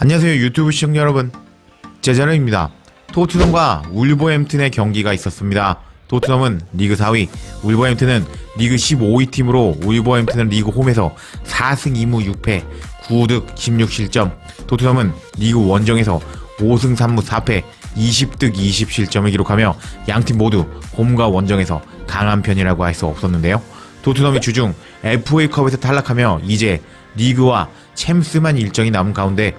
안녕하세요 유튜브 시청자 여러분. 제자르입니다. 토트넘과 울버햄튼의 경기가 있었습니다. 토트넘은 리그 4위 울버햄튼은 리그 15위 팀으로 울버햄튼은 리그 홈에서 4승 2무 6패 9득 16실점. 토트넘은 리그 원정에서 5승 3무 4패 20득 20실점을 기록하며 양팀 모두 홈과 원정에서 강한 편이라고 할 수 없었는데요 토트넘이 주중 FA컵에서 탈락하며 이제 리그와 챔스만 일정이 남은 가운데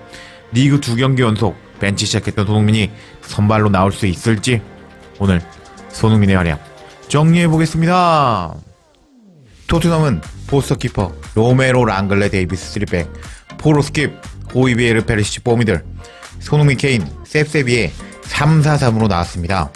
리그 두 경기 연속 벤치 시작했던 손흥민이 선발로 나올 수 있을지 오늘 손흥민의 활약 정리해 보겠습니다. 토트넘은 포스터 키퍼 로메로 랑글레 데이비스 3백 포로 스킵 호이비에르 페르시치 뽀미들 손흥민 케인 셉세비의 3-4-3으로 나왔습니다.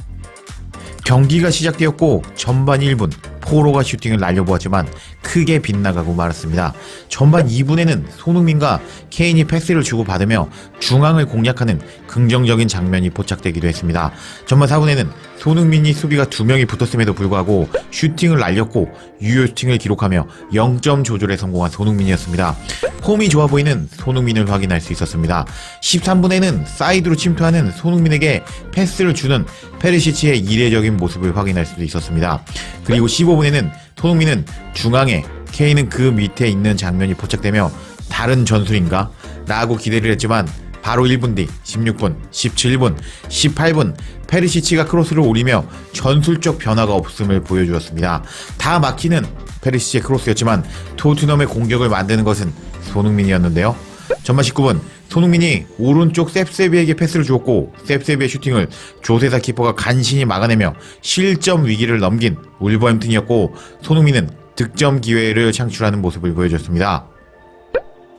경기가 시작되었고 전반 1분 포로가 슈팅을 날려보았지만 크게 빗나가고 말았습니다. 전반 2분에는 손흥민과 케인이 패스를 주고받으며 중앙을 공략하는 긍정적인 장면이 포착되기도 했습니다. 전반 4분에는 손흥민이 수비가 두 명이 붙었음에도 불구하고 슈팅을 날렸고 유효 슈팅을 기록하며 0점 조절에 성공한 손흥민이었습니다. 폼이 좋아 보이는 손흥민을 확인할 수 있었습니다. 13분에는 사이드로 침투하는 손흥민에게 패스를 주는 페르시치의 이례적인 모습을 확인할 수도 있었습니다. 그리고 15분에는 손흥민은 중앙에 케인은 그 밑에 있는 장면이 포착되며 다른 전술인가? 라고 기대를 했지만 바로 1분 뒤 16분, 17분, 18분 페르시치가 크로스를 올리며 전술적 변화가 없음을 보여주었습니다. 다 막히는 페르시치의 크로스였지만 토트넘의 공격을 만드는 것은 손흥민이었는데요. 전반 19분 손흥민이 오른쪽 셉세비에게 패스를 주었고 셉세비의 슈팅을 조세사 키퍼가 간신히 막아내며 실점 위기를 넘긴 울버햄튼이었고 손흥민은 득점 기회를 창출하는 모습을 보여줬습니다.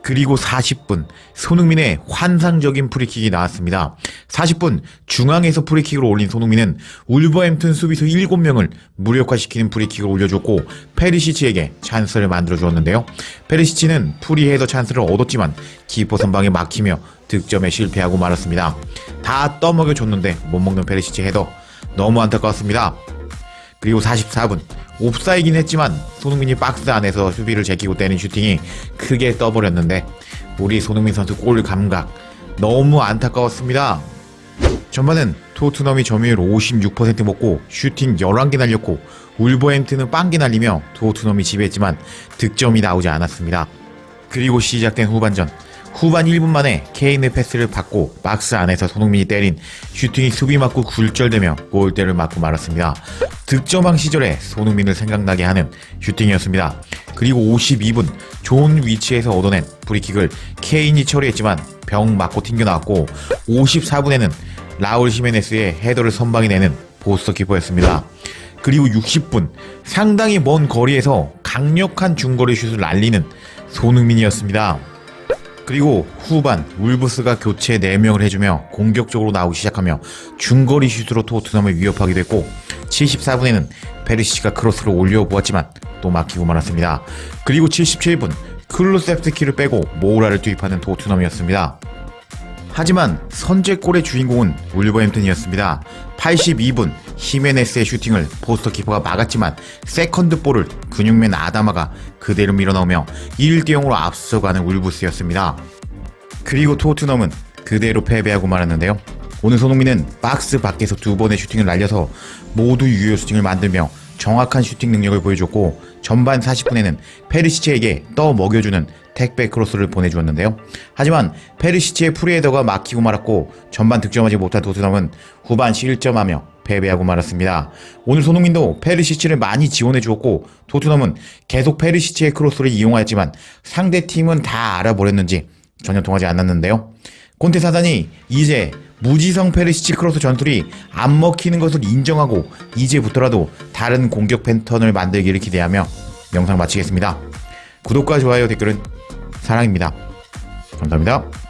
그리고 40분 손흥민의 환상적인 프리킥이 나왔습니다. 40분 중앙에서 프리킥을 올린 손흥민은 울버햄튼 수비수 7명을 무력화시키는 프리킥을 올려줬고 페리시치에게 찬스를 만들어 주었는데요. 페리시치는 프리헤더 찬스를 얻었지만 키퍼 선방에 막히며 득점에 실패하고 말았습니다. 다 떠먹여 줬는데 못 먹는 페리시치 헤더 너무 안타까웠습니다. 그리고 44분 옵사이긴 했지만 손흥민이 박스 안에서 수비를 제끼고 때린 슈팅이 크게 떠버렸는데 우리 손흥민 선수 골 감각 너무 안타까웠습니다. 전반은 토트넘이 점유율 56% 먹고 슈팅 11개 날렸고 울버햄튼은 빵개 날리며 토트넘이 지배했지만 득점이 나오지 않았습니다. 그리고 시작된 후반전 후반 1분 만에 케인의 패스를 받고 박스 안에서 손흥민이 때린 슈팅이 수비 맞고 굴절되며 골대를 맞고 말았습니다. 득점왕 시절에 손흥민을 생각나게 하는 슈팅이었습니다. 그리고 52분 좋은 위치에서 얻어낸 프리킥을 케인이 처리했지만 병 맞고 튕겨나왔고 54분에는 라울 히메네스의 헤더를 선방이 내는 보스터 키퍼였습니다. 그리고 60분 상당히 먼 거리에서 강력한 중거리 슛을 날리는 손흥민이었습니다. 그리고 후반 울브스가 교체 4명을 해주며 공격적으로 나오기 시작하며 중거리 슛으로 토트넘을 위협하기도 했고 74분에는 페르시치가 크로스를 올려보았지만 또 막히고 말았습니다. 그리고 77분 클루셉스키를 빼고 모우라를 투입하는 토트넘이었습니다. 하지만 선제골의 주인공은 울버햄튼이었습니다. 82분 히메네스의 슈팅을 포스터 키퍼가 막았지만 세컨드 볼을 근육맨 아다마가 그대로 밀어넣으며 1대 0으로 앞서가는 울브스였습니다. 그리고 토트넘은 그대로 패배하고 말았는데요. 오늘 손흥민은 박스 밖에서 두 번의 슈팅을 날려서 모두 유효 슈팅을 만들며 정확한 슈팅 능력을 보여줬고 전반 40분에는 페르시치에게 떠 먹여주는 택배 크로스를 보내주었는데요. 하지만 페르시치의 프리헤더가 막히고 말았고 전반 득점하지 못한 토트넘은 후반 실점하며 패배하고 말았습니다. 오늘 손흥민도 페르시치를 많이 지원해 주었고 토트넘은 계속 페르시치의 크로스를 이용하였지만 상대 팀은 다 알아버렸는지 전혀 통하지 않았는데요. 콘테 사단이 이제 무지성 페르시치 크로스 전술이 안 먹히는 것을 인정하고 이제부터라도 다른 공격 패턴을 만들기를 기대하며 영상 마치겠습니다. 구독과 좋아요 댓글은 사랑입니다. 감사합니다.